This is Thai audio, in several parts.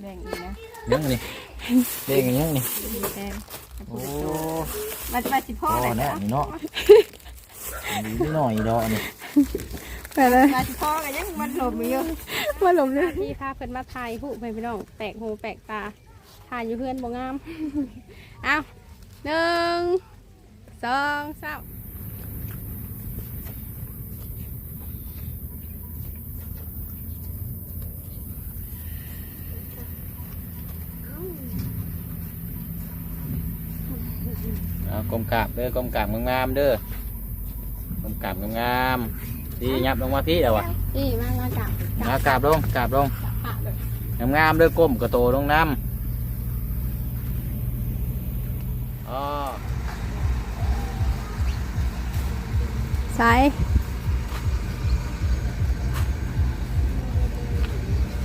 แบ่งอีกนะยังนี่เด็กยังนี่แบ่งโอ้มาจะมาสิพ่อพ่อเลยแน่นะนี่เนาะดีหน่อยดอกนี่ไปเลยมาสิพ่อกันยังมันหลบอยู่ มาหลบเลยที่พาเพิ่นมาถ่ายหูไปพี่น้องแปลกหูแปลกตาถ่ายอยู่เพื่อนบ่งาม เอาหนึ่งสองสาม กลมกราบเด้อกลมกราบงามๆเด้อกลมกราบงามๆดียับลงมาพี่เดี๋ยววะนี่มามาจับมากราบลงกราบลงผ่าเลยงามๆเด้อก้มกระโตลงน้ำอ๋อสาย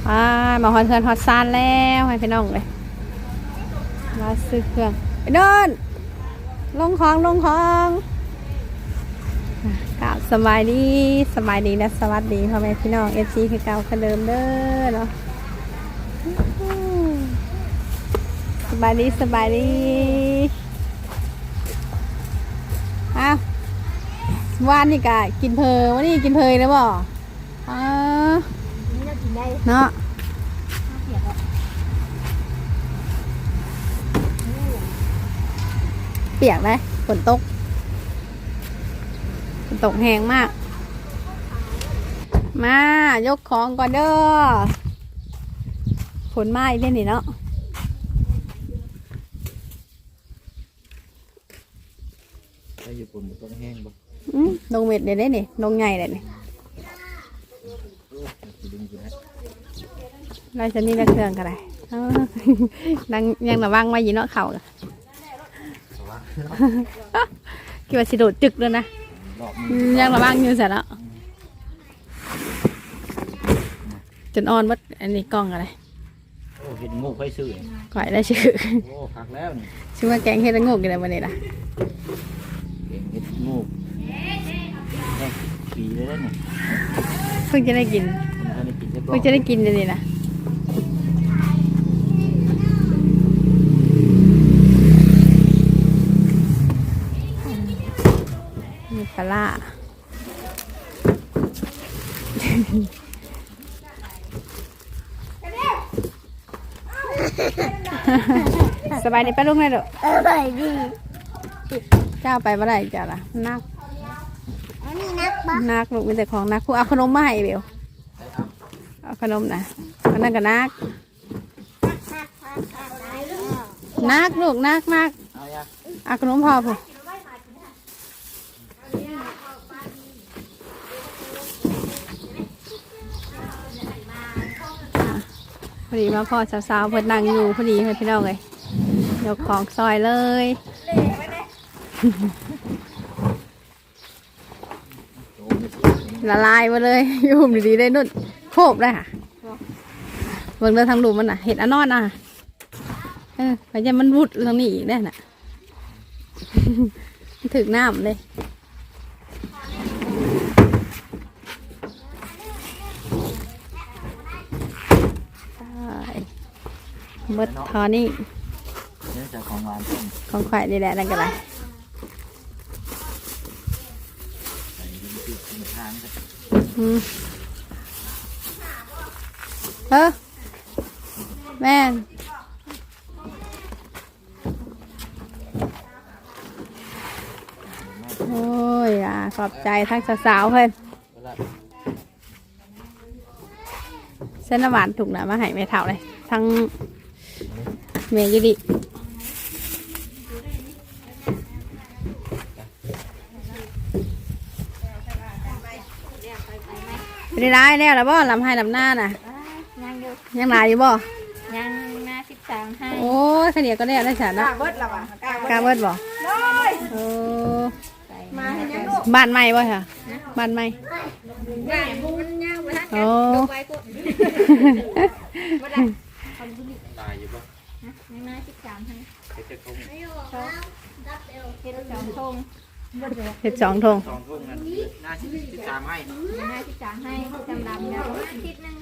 อ่ามาฮอตเทือนฮอตซานแล้วให้พี่น้องเลยมาซื้อเครื่องไปเดิน ลงของลงของอะกราบสบายดีสบายดีและสวัสดีพ่อแม่พี่น้องเอฟซีคือเก่าคือเดิมเด้อเนาะอืมสบายดีสบายดีอ้าววานนี่กะกินเพลวันนี้กินเพลนะบ่อ่านี่เรากินได้เนาะ ปียกเลยฝนตกฝนตกแหงมาก มายกของก่อนเด้อฝนมาอีกเล่นนี่เนาะได้อยู่ปุ่นต้นแห้งบ่อืมลงเม็ดเดี๋ยวได้นี่ลงใหญ่เลยนี่สิดึงอยู่นะเราจะนี่ละเครื่องกันเลยเออนังยังระวังไว้อยีเนาะเข่าน่ะ คิดว่าสิโดดจึกเลยนะรอบอืนี้มยังระวังอยู่เสร็จแล้ว จนอ่อนวัดอันนี้กล้องอะไรโอ้เห็นงูไปซื้อนี่ก่อยได้ชื่อ โอ้คักแล้วนี่ชื่อว่าแกงเฮ็ดละโงกกันเลยวันนี้ล่ะเก่งเห็ดงูแห้งปีเลยนะนี่เพิ่งจะได้กินมันทันได้กินได้บ่เพิ่งจะได้กินเลยนี่ล่ะมีปลาร้า ส บายดีป้าลุงเลยเด้อเออไปดีเจ้าไปเมื่อไหร่จ้าล่ะนักอันนี้นักบ้านักลูกมีแต่ของนักผู้เอาขนมมาให้เบลเอาขนมนะอันนั้นก็นักนักลูกนักนักเอาอย่าเอาขนมพอผู้พอดีมาพ่อสาวๆเพิ่นนั่งอยู่พอดีให้พี่น้องเลย ยกของซอยเลยละลายมาเลยยุ่มดีๆได้นุ่นโคบได้ค่ะเบิ่งเดินทางหลุมมันน่ะเห็ดอนนอนน่ะเออไปจะมันรุดตรงนี้อีกแน่น่ะถึกน้ำเลยไปหมดทอนี่ นื่องจากของหวานต้มของข่อยนี่แหละนั่นก็ไรใส่ดินติดในทางก็อืมเออแม่นโอ้ยอะขอบใจทั้งสาวๆเพื่อนเวลาเส้นน้ำหวานถูกนะมาให้แม่เท่าเลยทั้งเมยุดิ เป็นไรแล้วล่ะบ่ลำให้ลำหน้าน่ะ ยังอยู่ยังหลายอยู่บ่ ยังมาสิบสามให้โอ้ยข้าวเหนียวก็ได้ได้ฉันเนาะเบิดละว่ะกล้าเบิดบ่โอ้มาให้ยังลูกบ้านใหม่บ่ค่ะบ้านใหม่ง่ายบุญยาวไปทันโอ้ลงไปกูมาได้ตายอยู่บ่ยังมาสิบสามให้เฮ็ดจะคงเฮ็ดสองทง เห็ดสองทงสองทุ่งนั่นน้ห้าสิบสิบสามให้ยังไงสิบสามให้จำดำแล้วอาทิตย์หนึง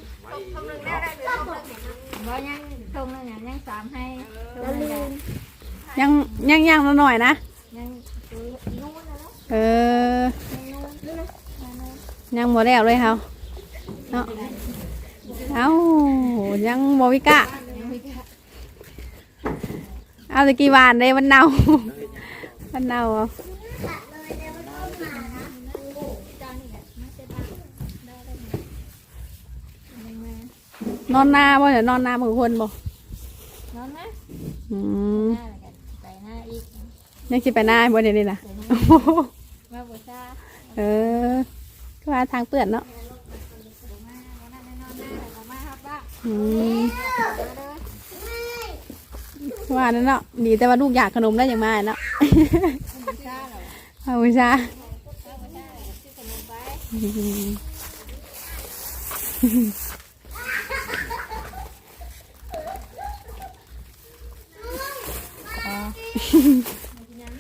คำนึงได้ได้เลยคำนึงว่ายังตรงนึงยังยังสามให้แล้วลืมยังยังยังละหน่อยนะยังนู้นนะเออนู้นนู้นนะยังบ่แล้วเลยเฮาเนาะเอ้ายังบ่วิกะเอาตะกี้วานเลยมันเน่ามันเน่าเอา นอนหน้าบ่เดี๋ยวนอนหน้าบางคนบ่นอนนะอืมหน้าแล้วกันใส่หน้าอีกยังสิไปหน้าบ่เดี๋ยวนี้ล่ะมาบูชาเออก็ว่าทางเปื้อนเนาะมาวันนั้นนอนหน้าแล้วมาครับว่าอืมว่านั่นเนาะดีแต่ว่าลูกอยากขนมได้อย่างมาเนาะบูชาเหรอเอาวิชา ซื้อขนมไป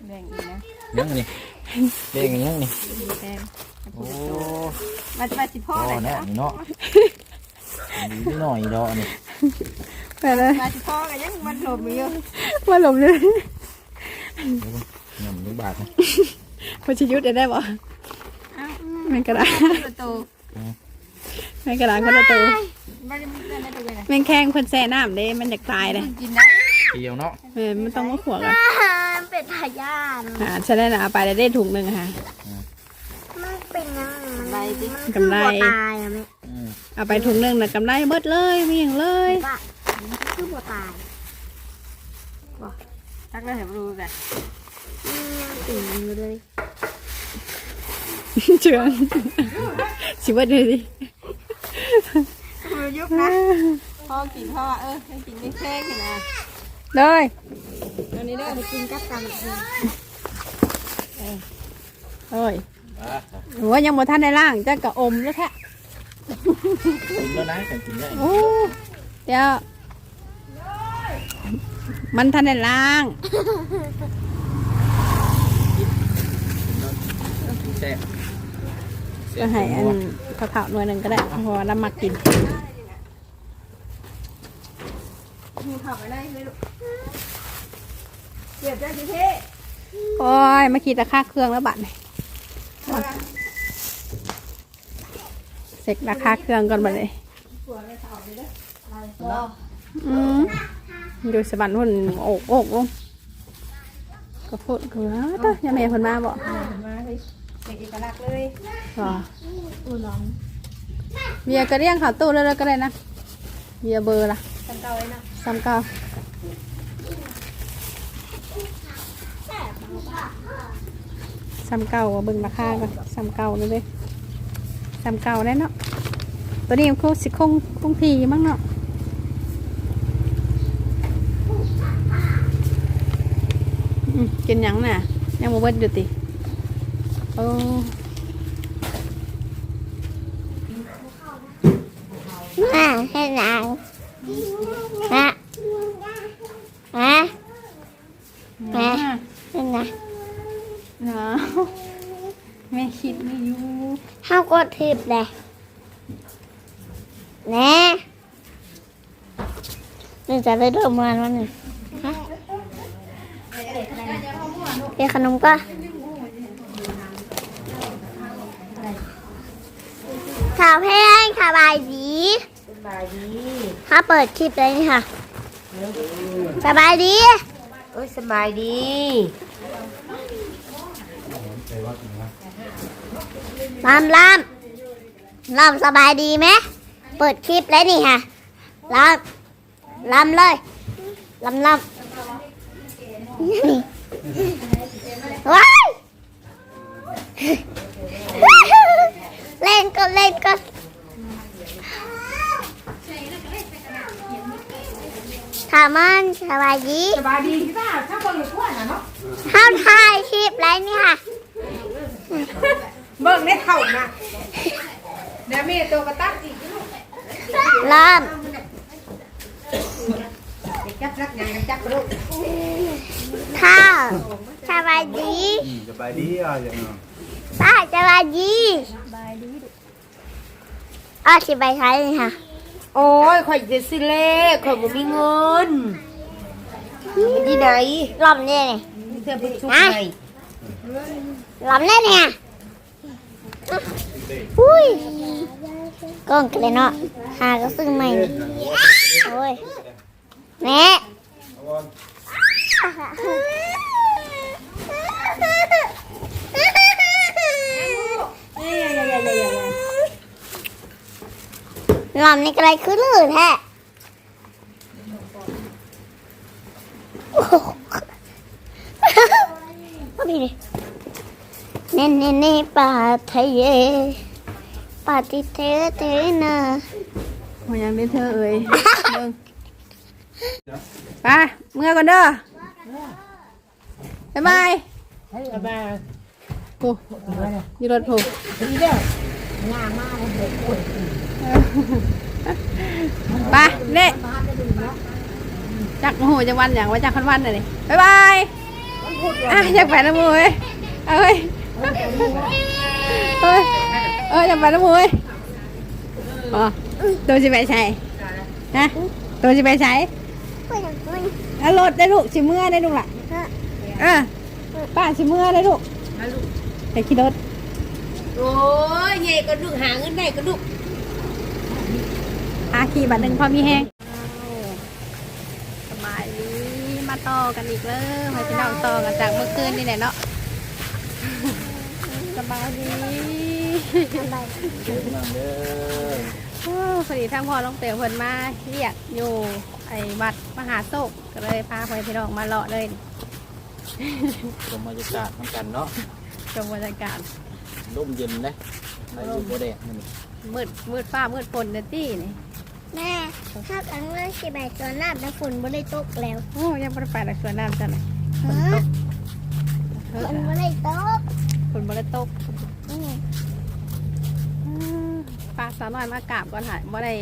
แบ่งอีกนะยังนี่เด้งยังนี่แบ่งโอ้มามาสิพ่อเลยนะเนาะนิดหน่อยดอกนี่ไปเลยมาสิพ่อกันยังมันหลบอยู่มาหลบเลยยำลูกบาทนะพอชิยุทธได้บ่แมงกระดาษแมงกระดาษคนละตัวแมงแข้งคนแซ่น้ำเด้มันอยากตายเลยกินได้ เดียวเนาะเออมันต้องมาขวกันเป็นทายาทอ่าฉันได้นะเอาไปได้ถุงหนึ่งค่ะ มันเป็นยังไงดิกำไรตายอะแม่อืมเอาไปถุงหนึ่งนะกำไรเบิดเลยมีอย่างเลยป้าคือบัวตายทักได้เห็นรู้แต่ยังตื่นอยู่เลยเชื่องชิบดเลยดิยุบนะพ่อกินพ่อเออให้กินไม่แข้งนะ เลยอันนี้ได้ไปกินกับตำเองเอ้ยอะหนูว่ายังบ่ทันได้ล่างจะกะอมแล้วแท้กินแล้วนะแต่กินได้โอ้เดี๋ยวมันทันได้ล่างแซ่บก็ให้อันข้าวๆหน่วยหนึ่งก็ได้เพราะว่าน้ำมักกิน มีผักไว้ได้เลยลูกเก็บได้ทีเท่โอ้ยมาขีดตะค่าเครื่องแล้วบัตรเสร็จราคาเครื่องก่อนบัดเลยอืมดูสบันหุ่นโอกโอกลงก็พูดคือว่าต้ยังไม่เห็นคนมาบอกมาเลยเด็กเอกลักษณ์เลยอ๋ออุ้ยร้อนเบียร์กระเรียงข่าวตู้แล้วๆก็ได้นะเบียร์เบอร์ละตั้งเก่าเลยนะ ซ้ำเก่าซ้ำเก่าเบิ่งราคาก่อนซ้ำเก่าเลยเว้ยซ้ำเก่าได้เนาะตัวนี้มันคงสิคงคงทีมั้งเนาะกินยังน่ะ ยังบ่เบิดอยู่ติโอ้แมาให้นางมามา มาให้นางเนาะแม่คิดไม่อยู่ข้าวกดทิพย์เลยแน่นี่จะไปดูมันวันนี้ฮะเรียกขนมก็ข่าวแพงข่าวบายดีสบายดีถ้าเปิดคลิปเลยนี่ค่ะ สบายดีโอ้ยสบายดีลำลำลำสบายดีไหมเปิดคลิปเลยนี่ค่ะลำลำเลยลำลำนี่ว้ายเล่นก็เล่นก็ ถามมันสบายดีสบายดีที่บ้านถ้าคนอยู่ทั่วน่ะเนาะเข้าถ่ายคลิปเลยนี่ค่ะเบิ่งได้เท่านะเดี๋ยวมีตัวกระตักอีกเริ่มจับรักงานกันจับกระลูกข้าวสบายดีสบายดีอะอย่างเนาะป้าจะมาดีอ้าวสิไปใช้เลยค่ะ โอ้ยข่อยจะซื้อเลขข่อยบ่มีเงินมันที่ไหนลอมเนี่ยนี่เธอเป็นชุกฮะไหนลอมเนี่ยเนี่ยอุ้ยกล้องกันเลยเนาะหาก็ซื้อใหม่นี่โอ้ยแม่ ลอมนี่ก็เลยคือลื่นแท้โอ้โหมาพี่ดิเน่เน่เน่ปาไทยเยปาติเทเทนะมันยังไม่เธอเอ่ยเบิ่งไปเมื่อก่อนเด้อบ๊ายบายบ๊ายบายโอ้ยรถผูกนี่เด้องามมากเลยเด็กปวด ไปเน่จักโอ้โหจักวันอย่างว่าจักคันวันเลยบ๊ายบายอะอยากไปน้ำมือเว้ยเอาเว้ยเอ้ยเอ้ยอยากไปน้ำมือเว้ยอ๋อตัวสิไปใช้นะตัวสิไปใช้ไปอย่างนี้เอารถได้ลูกสิเมื่อได้ลูกล่ะเออป้าสิเมื่อได้ลูกไปขี่รถโอ้ยเย่ก็ลูกหาเงินได้ก็ลูก อาขี่บัตรหนึ่งพอมีแห้งสบายดีมาต่อกันอีกเลยมาพี่น้องต่อกันจากเมื่อคืนนี่แหละเนาะสบายดีนั่งเด้อโอ้พอดีทั้งพ่อน้องเต๋อเพิ่นมาเรียกอยู่ไอ้บัตรมหาโศกก็เลยพาไปพี่น้องมาเลาะเลยชมบรรยากาศน้ำกันเนาะชมบรรยากาศร่มเย็นเลยไปอยู่บ่แดดมันมืดมืดฟ้ามืดฝนเด้อตี้นี่ แม่ถ้าอันเมื่อสิบแปดตัวหน้าแล้วฝนบ่ได้ตกแล้วโอ้ยังไม่ได้ไปหลักสวนน้ำจ้ะเลยฝนตกเอฝอนบ่ได้ตกฝนบ่ได้ตกอืมปลาสาวน้อยมากราบก่อนค่ะบ่ได้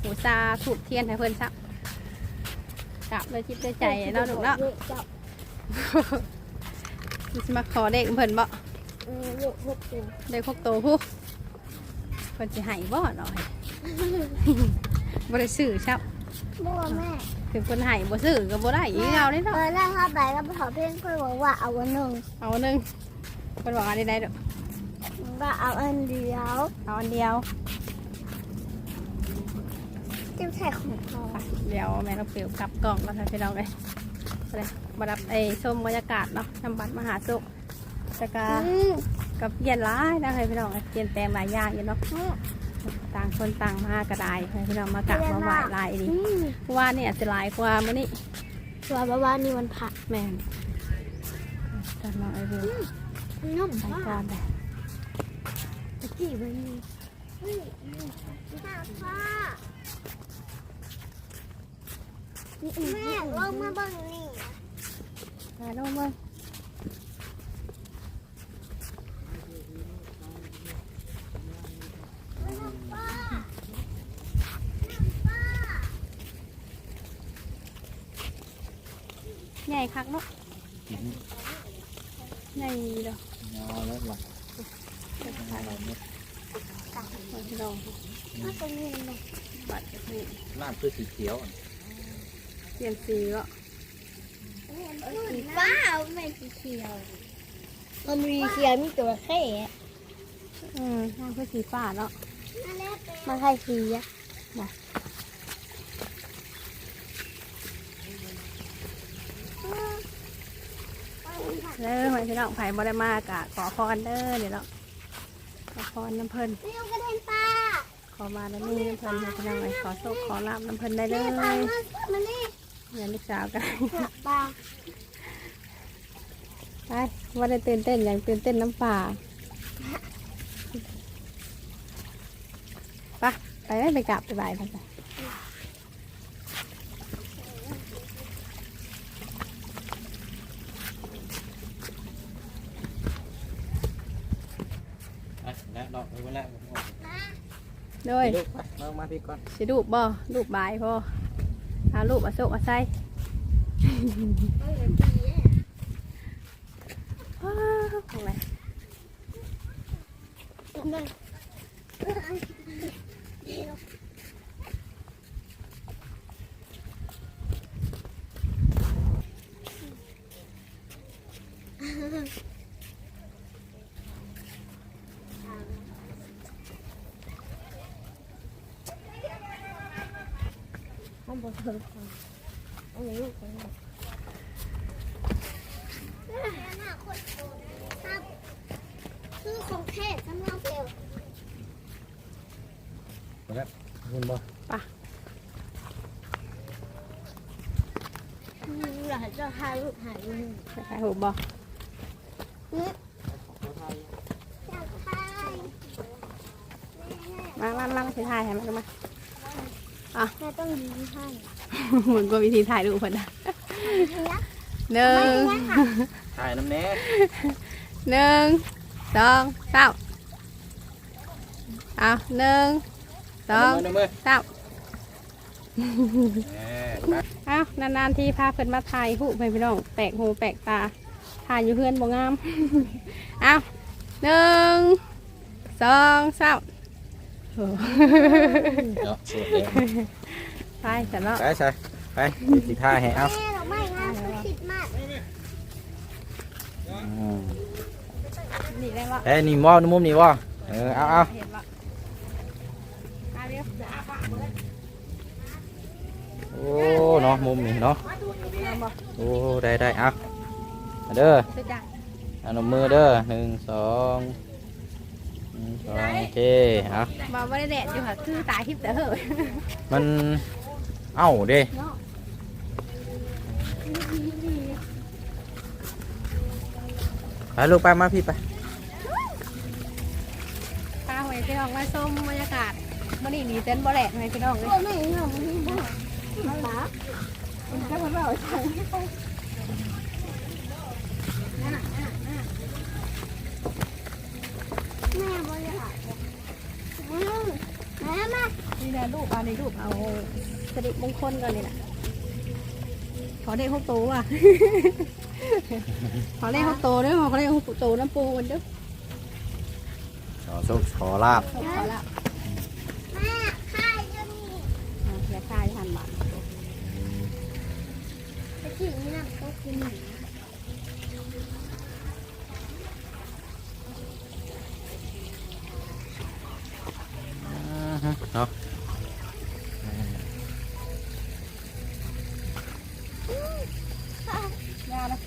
หูซาถูกเทียนให้เพิ่นซักกราบเลยจิตด้วยใจเนาะลูกเนาะสิมาขอเด็กเพิ่นบ่อืมลูกหกตัวได้พวกโตผู้เพิ่นสิให้บ่หน่อย บ่ได้ซื้อซับบัวแม่ถึงเพิ่นให้บ่ซื้อก็บ่ได้อีกเอาเด้เอเนาะอแล้วถ้าไปแล้วขอเพื่อนค่อยบอกว่าเอาอันหนึ่งเอาอันหนึงเพิ่นบอกอันนี้ได้ดอกก็เอาอันเดียวเอาอันเดียวจิ้มใส่ของเขาไปเดี๋ยวแม่เราเปลี่ยวกลับกล่องแล้วค่ะพี่น้องเลยไปเลยมารับไอ้ชมบรรยากาศเนาะนำบัตรมหาสุขแต่ก็อืมกับเปลี่ยนร้ายนะคะพี่น้องเปลี่ยนแปลงหลายอย่างอยู่เนาะ ต่างคนต่างมากระไดให้พี่น้องมากราบมาไหว้หลายดีอืมว่านี่อาจจะหลายกว่ามื้อนี้ตัวบ้าบ้านี่มันผักแม่นจัดน้องไอ้เบลนุ่มไปมากก่อนเลยตะกี้มันมีเฮ้ยข้าวพ่อแม่ลงมาเบิ่งนี่มาลงมา ญ่คักเนาะใหญ่เด้อยอแล้วหลับพี่น้องมาตรงนี้เลยบัตรนี่น้ำคือสีเขียวเปลี่ยนสีก็ว้าวไม่สีเขียวมันมีเขียวมีตัวแค่อืมน้ำคือสีฟ้าเนาะมันใช่สีอะ เด้อให้พี่น้องไผ่บ่ได้มากะขอพรเด้อเดี๋ยวเนาขอพรน้ำเพิ่นนี่กระเด็นปลาขอมาแล้วนี่น้ำเพิ่นให้พี่น้องไอ้ขอโชคขอลาบน้ำเพิ่นได้เลยปลามันนี่อย่าลูกสาวกันปลาไปว่าได้ตื่นเต้นอย่างตื่นเต้นน้ำป่าไปไปไม่ไปกลับไปบ่ายพันจ้ะ อะแล้วดอกไปแล้ว โดยลูกไปมามาพี่ก่อนสิรูปบ่รูปบายพ่อหารูปอาโศกอาไซว้าวอะไร คือของแท้สำหรับเอวคุณบ่หลานจะหาลูกหาลูกใส่หูบ่อยากทามามามาถ่ายให้มันดูมา แม่ต้องยิ้มให้เหมือนกับวิธีถ่ายรูปเพิ่นนะหนึ่งถ่ายน้ำแหน่หนึ่งสองสามเอาหนึ่งสองน้ำมือสามแหน่เอานานๆทีพาเพิ่นมาถ่ายหูปให้พี่น้องแปลกหูแปลกตาถ่ายอยู่เพื่อนบ่งามเอาหนึ่งสองสามโอ้ เนาะสุดเลยไปแต่ละไปใส่ไปเดี๋ยวสิท่าให้เอาแม่เราไม่งามคือคิดมากอืมนี่ได้บ่เอ้ยนี่มอนี่มุมนี่บ่เออเอาเอาเห็นบ่เอาเดี๋ยวเดี๋ยวเอาปากเลยโอ้เนาะมุมนี่เนาะโอ้ได้ได้เอามาเด้อสุดจัง เอานมมือเด้อหนึ่งสองหนึ่งสอง โอเคเอาบ่บ่ได้แดดอยู่ค่ะคือตาทิพย์แต่เหอะมัน เอ้าเด้ไปลูกไปมาพี่ไปพาหวยพี่น้องมาชมบรรยากาศมื้อนี้หนีเต้นบ่แหลกให้พี่น้องเลยไม่งามที่บ้านบ้าถ้าเพิ่นว่าเอาจัง แม่บริหารแม่แม่มานี่นะรูปเอาในรูปเอาสิริมงคลก่อนนี่น่ะ ขอได้หกโตวอะขอได้หกโตวเด้อขอได้หกโตวน้ำปูกันเด้อขอโชคขอลาบขอละแม่ข้ายจะมีอะอย่าคายทันบาทไปถึงนี่นะก็คือหนึ่ง เนาะยาละ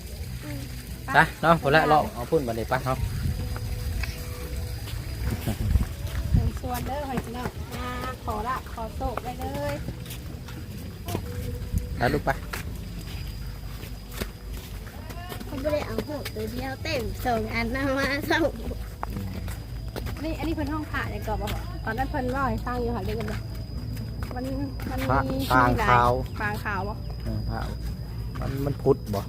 ไปเนาะพอละเราเอาพุ่นบันเดปะเนาะเชิญชวนเด้อให้พี่น้องอ่าขอละขอโศกได้เลยไปลูกไปเขาไม่ได้เอาหกตัวเดียวเต็มสองอันนะมาสองนี่อันนี้เพิ่นห้องผ่าอย่างก่อนบ่ ตอนนั้นเพิ่นเล่าให้ฟังอยู่ค่ะเดี๋ยวกันเลยมันมันปะมีปางมีหลยขาว ปางขาวบ่เออพระมันมันพุดบ่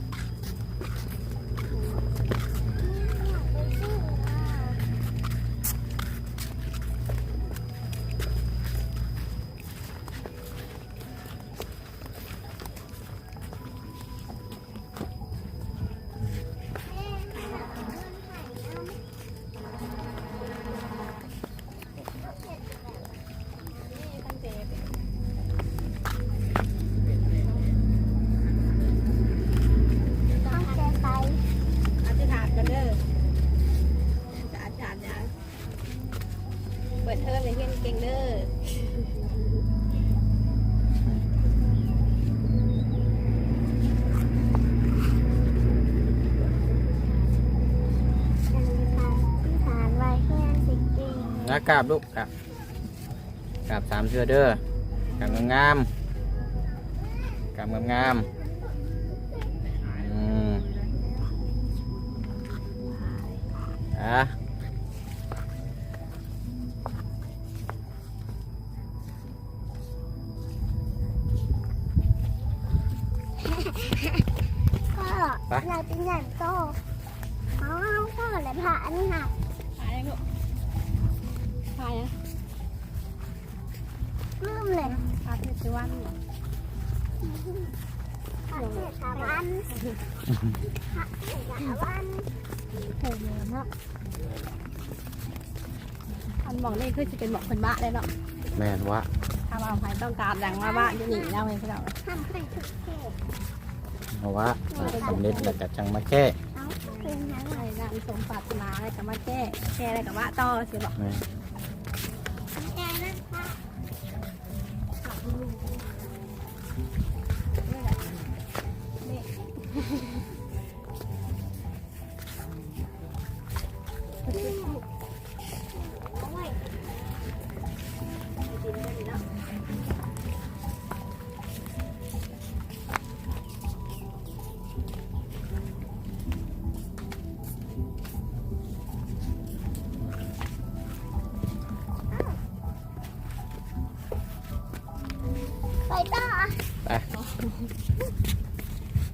นะกราบลูกกราบกราบสามเชือเด้อกราบงามๆกราบงามๆ เลยพาเทศวันเหรอผ่าเศษขาวันผ่าเศษขาวันโหเยอะมากอันบอกนี่คือจะเป็นบอกคนบ้าเลยเนาะแม่นวะถ้าว่าใครต้องการดังมาบ้านจะหนีแล้วให้พี่น้องทำให้ทุกเทศเอาวะสำเร็จแล้วก็จังมาแก้เอาเป็นยังไงใช่ดังสมปรารถนาอะไรกับมาแก้แก้อะไรกับว่าต่อสิบอกแม่นแก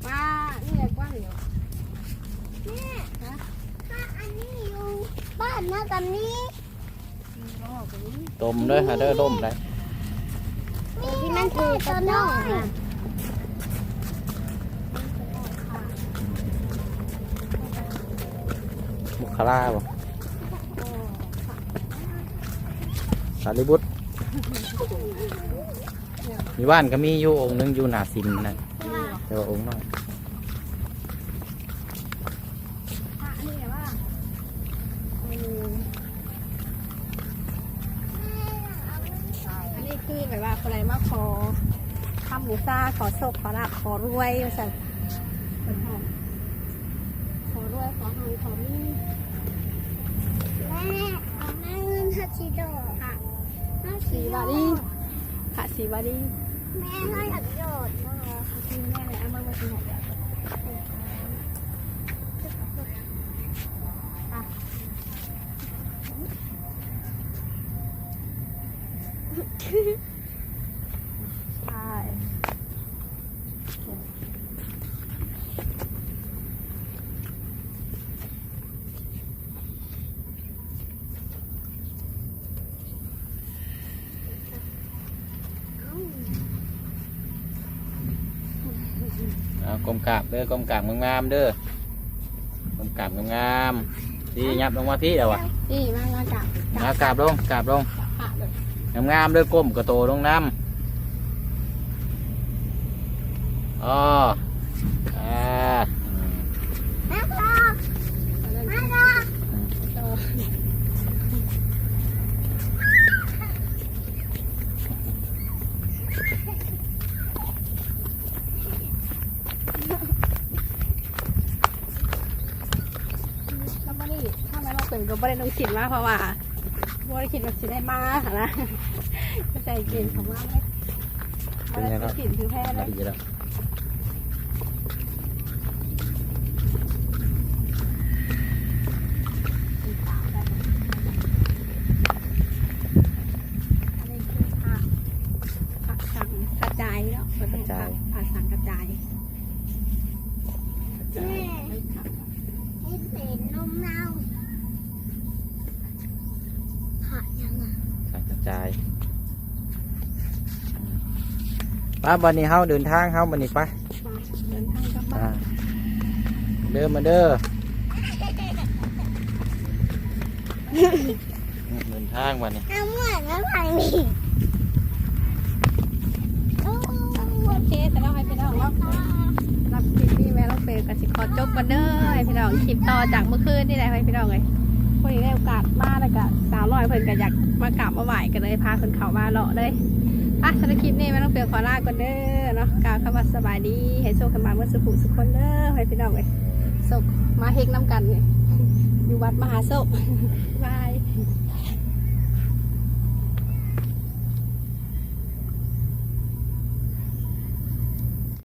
ว่านี่แหละกว้างอยู่แม่ถ้าอันนี้อยู่บ้านนะกับนี้ต้มเด้อฮะเด้อต้มได้ที่มันคือตัวน้องอะมุขลาบ่สารีบุตร มีบ้านก็มีอยู่องค์หนึงอยู่หนาสินนะแต่ว่าองค์น้อยพระนี่แหละว่าอืมอันนี้คือแบบว่าอะไรมาขอทำบูชาขอโชคขอลาภขอรวยว่าสั่นเป็นหอขอรวยขอหังขอมีแม่เอแม่เงินทัชชิโดค่ะทัชสีชิโดบาดีค่ะสีบาดี แม่ให้ทัชโดดมาคือแม่เลยเอามาไว้ที่ไหนเดี๋ยวใช่ เอา กลมกราบเด้อกลมกราบงามๆเด้อกลมกราบงามๆที่ยับลงมาพี่เดี๋ยววะนี่มางานกับเอากราบลงกราบลงค่ะเลยงามๆเด้อก้มกระโตลงน้ำอ๋ออ่าอืม แม่รอแม่รอ แล้วก็นี่ ถ้าไม่มาเป็นก็ไม่ได้ต้องคิดว่าเพราะว่าไม่ได้คิดว่าจะได้มาค่ะนะก็ใจเกณฑ์ของว่าไม่ไม่ได้ต้องคิดคือแพ้เลมาย ดีแล้ว อันนี้คือผักผักสังกระจายเนาะเป็นผักผักสังกระจาย แม่ให้เป็นนมเน่าผักยังไง ใส่กระจาย ป้าบันนี้เฮาเดินทางเฮาบันนี้ไปมาเดินทางกลับบ้าอ่านเดินมาเด้อเดินทางวันนี้เอาเหมือนแล้วผังนี้โอ้โอเคแต่เราให้พี่น้องรับรับคลิปนี้แม่ต้องเป็นกสิขอจบกันเด้อให้พี่น้องคลิปต่อจากเมื่อคืนนี่แหละให้พี่น้องเลยพอดีได้โอกาสมาแล้วก็สาวลอยเพิ่นก็อยากมากราบมาไหว้กันเลยพาเพิ่นเข้ามาเลาะเลย อะสำหรับคลิปนี้ไม่ต้องเปลี่ยนขอลาก่อนเด้อเนาะกล่าวคำว่าสบายดี ให้โชคกันมาเมื่อสุขสุขคนเด้อให้พี่น้องเลยสุขมาเฮกน้ำกันเนี่ยอยู่วัดมหาโชคบาย